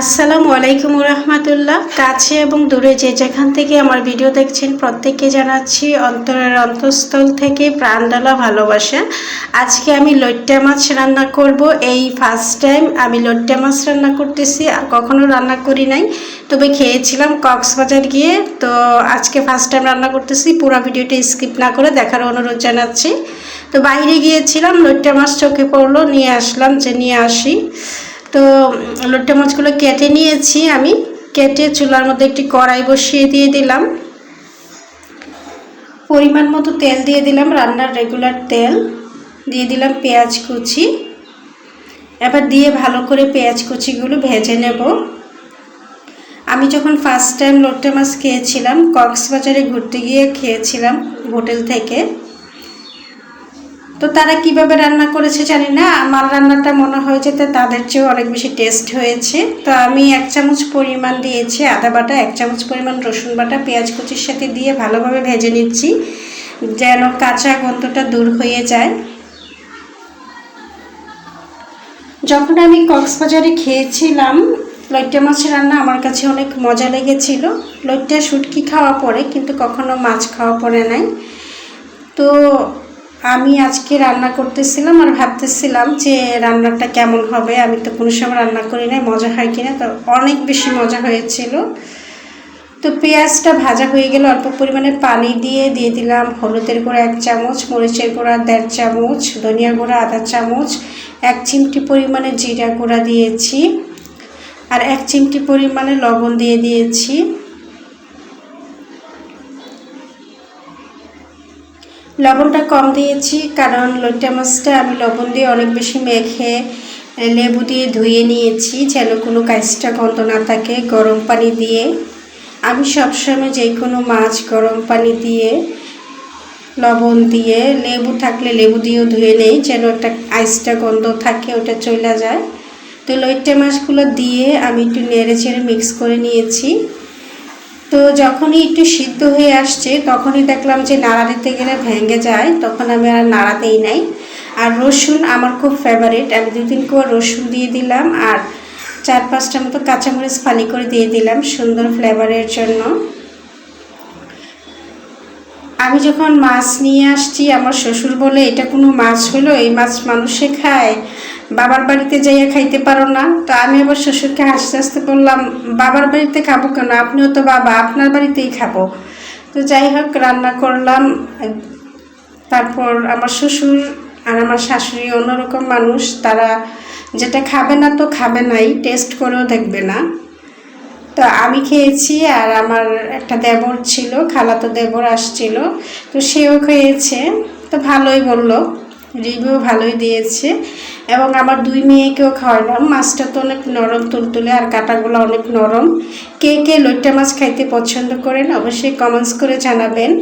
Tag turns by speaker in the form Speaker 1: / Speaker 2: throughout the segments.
Speaker 1: আসসালামু আলাইকুম রহমতুল্লাহ কাছে এবং দূরে যে যেখান থেকে আমার ভিডিও দেখছেন, প্রত্যেককে জানাচ্ছি অন্তরের অন্তঃস্থল থেকে প্রাণডালা ভালোবাসা। আজকে আমি লইট্টা মাছ রান্না করব। এই ফার্স্ট টাইম আমি লইট্টা মাছ রান্না করতেছি, আর কখনো রান্না করি নাই। তবে খেয়েছিলাম কক্সবাজার গিয়ে, তো আজকে ফার্স্ট টাইম রান্না করতেছি। পুরো ভিডিওটা স্কিপ না করে দেখার অনুরোধ জানাচ্ছি। তো বাইরে গিয়েছিলাম, লইট্টা মাছ চোখে পড়ল, নিয়ে আসলাম যে নিয়ে আসি। তো লোট্টা মাছগুলো কেটে নিয়েছি আমি। কেটে চুলার মধ্যে একটি কড়াই বসিয়ে দিয়ে দিলাম। পরিমাণ মতো তেল দিয়ে দিলাম, রান্নার রেগুলার তেল। দিয়ে দিলাম পেঁয়াজ কুচি। এবার দিয়ে ভালো করে পেঁয়াজ কুচিগুলো ভেজে নেব। আমি যখন ফার্স্ট টাইম লোট্টা মাছ খেয়েছিলাম, কক্সবাজারে ঘুরতে গিয়ে খেয়েছিলাম হোটেল থেকে। তো তারা কীভাবে রান্না করেছে জানি না। আমার রান্নাটা মনে হয়েছে তো তাদের চেয়েও অনেক বেশি টেস্ট হয়েছে। তো আমি এক চামচ পরিমাণ দিয়েছি আদা বাটা, এক চামচ পরিমাণ রসুন বাটা, পেঁয়াজ কুচির সাথে দিয়ে ভালোভাবে ভেজে নিচ্ছি, যেন কাঁচা গন্ধটা দূর হয়ে যায়। যখন আমি কক্সবাজারে খেয়েছিলাম, লইট্টা মাছের রান্না আমার কাছে অনেক মজা লেগেছিল। লইট্টা শুটকি খাওয়া পরে, কিন্তু কখনো মাছ খাওয়া পড়ে নাই। তো আমি আজকে রান্না করতেছিলাম আর ভাবতেছিলাম যে রান্নাটা কেমন হবে। আমি তো কোনো সময় রান্না করি নাই, মজা হয় কিনা? তো অনেক বেশি মজা হয়েছিল। তো পেঁয়াজটা ভাজা হয়ে গেলে, অল্প পরিমাণে পানি দিয়ে দিয়ে দিলাম। হলুদের গুঁড়া এক চামচ, মরিচের গুঁড়া দেড় চামচ, ধনিয়া গুঁড়া আধা চামচ, এক চিমটি পরিমাণে জিরা গুঁড়া দিয়েছি আর এক চিমটি পরিমাণে লবণ দিয়ে দিয়েছি। লবণটা কম দিয়েছি, কারণ লইটা মাছটা আমি লবণ দিয়ে অনেক বেশি মেখে লেবু দিয়ে ধুয়ে নিয়েছি, যেন কোনো কাজটা গন্ধ না থাকে গরম পানি দিয়ে। আমি সবসময় যে কোনো মাছ গরম পানি দিয়ে, লবণ দিয়ে, লেবু থাকলে লেবু দিয়েও ধুয়ে নেই, যেন একটা আইসটা গন্ধ থাকে, ওটা চলে যায়। তো লইট্টা মাছগুলো দিয়ে আমি একটু নেড়ে চেড়ে মিক্স করে নিয়েছি। তো যখনই একটু সিদ্ধ হয়ে আসছে, তখনই দেখলাম যে নাড়া দিতে গেলে ভেঙে যায়, তখন আমি আর নাড়াতেই নাই। আর রসুন আমার খুব ফেভারিট আমি দু তিন কোয়া রসুন দিয়ে দিলাম আর চার পাঁচটা মতো কাঁচামরিচ ফালি করে দিয়ে দিলাম সুন্দর ফ্লেভারের জন্য। আমি যখন মাছ নিয়ে আসছি, আমার শ্বশুর বলে, এটা কোনো মাছ হলো? এই মাছ মানুষে খায়? বাবার বাড়িতে যাইয়া খাইতে পারো না। তো আমি আবার শ্বশুরকে হাসতে হাসতে বললাম, বাবার বাড়িতে খাব কেন? আপনিও তো বাবা, আপনার বাড়িতেই খাব। তো যাই হোক, রান্না করলাম। তারপর আমার শ্বশুর আর আমার শাশুড়ি অন্যরকম মানুষ। তারা যেটা খাবে না তো খাবে নাই, টেস্ট করেও দেখবে না। তো আমি খেয়েছি আর আমার একটা দেবর ছিল, খালাতো দেবর আসছিল। তো সেও খেয়েছে। তো ভালোই বলল। রিভিউ ভালোই দিয়েছে। এবং আমার দুই মেয়েকেও খাওয়ালাম। মাছটা তো অনেক নরম, তুলতুলে, আর কাটাগুলো অনেক নরম। কে কে লইট্টা মাছ খাইতে পছন্দ করেন, অবশ্যই কমেন্টস করে জানাবেন।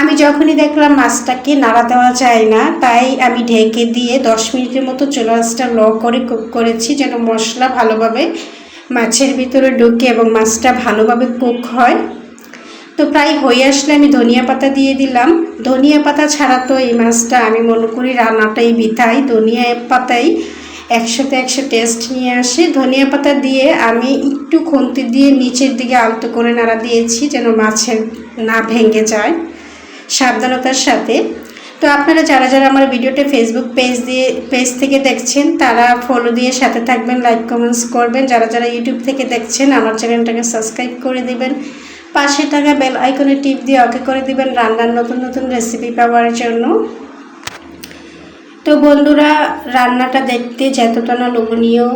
Speaker 1: আমি যখনই দেখলাম মাছটাকে নাড়া দেওয়া যায় না, তাই আমি ঢেকে দিয়ে দশ মিনিটের মতো চুলা মাছটা ল করে কুক করেছি যেন মশলা ভালোভাবে মাছের ভিতরে ঢুকে এবং মাছটা ভালোভাবে কুক হয়। তো প্রায় হয়ে আসলে আমি ধনিয়া পাতা দিয়ে দিলাম। ধনিয়া পাতা ছাড়া তো এই মাছটা আমি মনে করি রান্নাটাই বিতাই ধনিয়া পাতাই একসাথে একশো টেস্ট নিয়ে আসে। ধনিয়া পাতা দিয়ে আমি একটু খুন্তি দিয়ে নিচের দিকে আলতো করে নাড়া দিয়েছি যেন মাছের না ভেঙে যায় সাবধানতার সাথে। তো আপনারা যারা যারা আমার ভিডিওটা ফেসবুক পেজ দিয়ে পেজ থেকে দেখছেন, তারা ফলো দিয়ে সাথে থাকবেন লাইক কমেন্টস করবেন। যারা যারা ইউটিউব থেকে দেখছেন, আমার চ্যানেলটাকে সাবস্ক্রাইব করে দেবেন। পাশে থাকা বেল আইকনে টিপ দিয়ে ওকে করে দিবেন রান্নার নতুন নতুন রেসিপি পাওয়ার জন্য। তো বন্ধুরা, রান্নাটা দেখতে যতটা না লোভনীয়,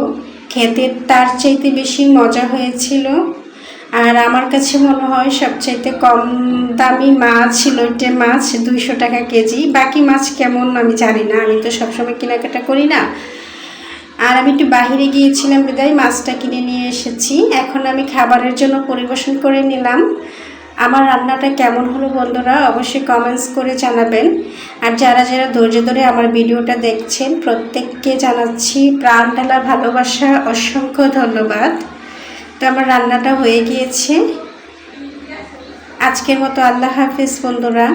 Speaker 1: খেতে তার চাইতে বেশি মজা হয়েছিল। আর আমার কাছে মনে হয় সবচাইতে কম দামি মাছ লইটে মাছ দুইশো টাকা কেজি। বাকি মাছ কেমন আমি জানি না, আমি তো সবসময় কেনাকাটা করি না। আর আমি একটু বাহিরে গিয়েছিলাম বিদায়, মাছটা কিনে নিয়ে এসেছি। এখন আমি খাবারের জন্য পরিবেশন করে নিলাম। আমার রান্নাটা কেমন হলো বন্ধুরা অবশ্যই কমেন্টস করে জানাবেন। আর যারা যারা ধৈর্য ধরে আমার ভিডিওটা দেখছেন, প্রত্যেককে জানাচ্ছি প্রাণ ঢালা ভালোবাসা, অসংখ্য ধন্যবাদ। তো আমার রান্নাটা হয়ে গিয়েছে। আজকের মতো আল্লাহ হাফিজ বন্ধুরা।